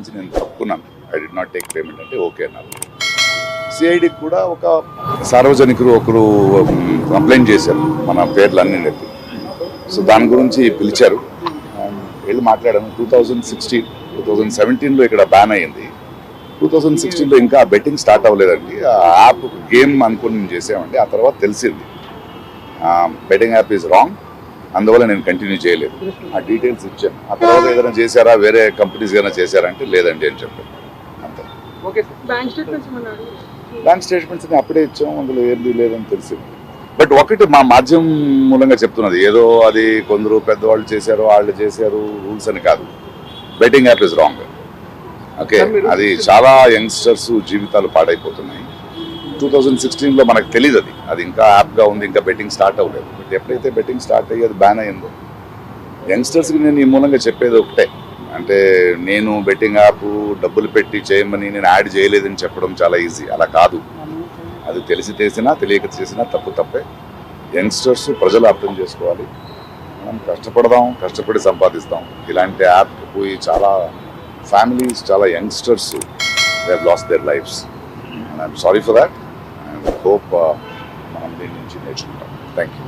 నుంచి నేను తప్పుకున్నాను I did not take payment అంటే ఓకే అన్నారు. సిఐడికి కూడా ఒక సార్వజనికులు ఒకరు కంప్లైంట్ చేశారు. మన పేర్లు అన్ని నెప్పి సో దాని గురించి పిలిచారు. వెళ్ళి మాట్లాడాను two thousand sixteen two thousand సెవెంటీన్లో ఇక్కడ బ్యాన్ అయ్యింది. టూ థౌజండ్ సిక్స్టీన్లో ఇంకా బెట్టింగ్ స్టార్ట్ అవ్వలేదండి. ఆ యాప్ గేమ్ అనుకుని మేము చేసామండి ఆ తర్వాత తెలిసింది. బెట్టింగ్ యాప్ ఈజ్ రాంగ్ అందువల్ల నేను కంటిన్యూ చేయలేదు. ఆ డీటెయిల్స్ ఇచ్చాను. ఆ తర్వాత ఏదైనా చేశారా? వేరే కంపెనీస్ ఏదైనా చేశారా అంటే లేదండి అని చెప్పాను. అంతే? బ్యాంక్ స్టేట్మెంట్స్ అప్పుడే ఇచ్చాం. అందులో ఏంది లేదని తెలిసింది. బట్ ఒకటి మా మాధ్యమం మూలంగా చెప్తున్నది. ఏదో అది కొందరు పెద్దవాళ్ళు చేశారు వాళ్ళు చేశారు రూల్స్ అని కాదు. Betting app is wrong okay అది చాలా యంగ్స్టర్స్ జీవితాలు పాడైపోతున్నాయి. టూ థౌజండ్ సిక్స్టీన్లో మనకు తెలియదు అది. అది ఇంకా యాప్గా ఉంది ఇంకా బెట్టింగ్ స్టార్ట్ అవ్వలేదు. బట్ ఎప్పుడైతే బెట్టింగ్ స్టార్ట్ అయ్యి అది బ్యాన్ అయిందో యంగ్స్టర్స్కి నేను ఈ మూలంగా చెప్పేది ఒకటే. అంటే నేను బెట్టింగ్ యాప్ డబ్బులు పెట్టి చేయమని నేను యాడ్ చేయలేదని చెప్పడం చాలా ఈజీ అలా కాదు. అది తెలిసి చేసినా తెలియక చేసినా తప్పు తప్పే. యంగ్స్టర్స్ ప్రజలు అర్థం చేసుకోవాలి. మనం కష్టపడదాం కష్టపడి సంపాదిస్తాం. ఇలాంటి యాప్ పోయి చాలా ఫ్యామిలీస్ చాలా youngsters they lose their lives I'm sorry for that and hope మనం దీని నుంచి నేర్చుకుంటాం థ్యాంక్ యూ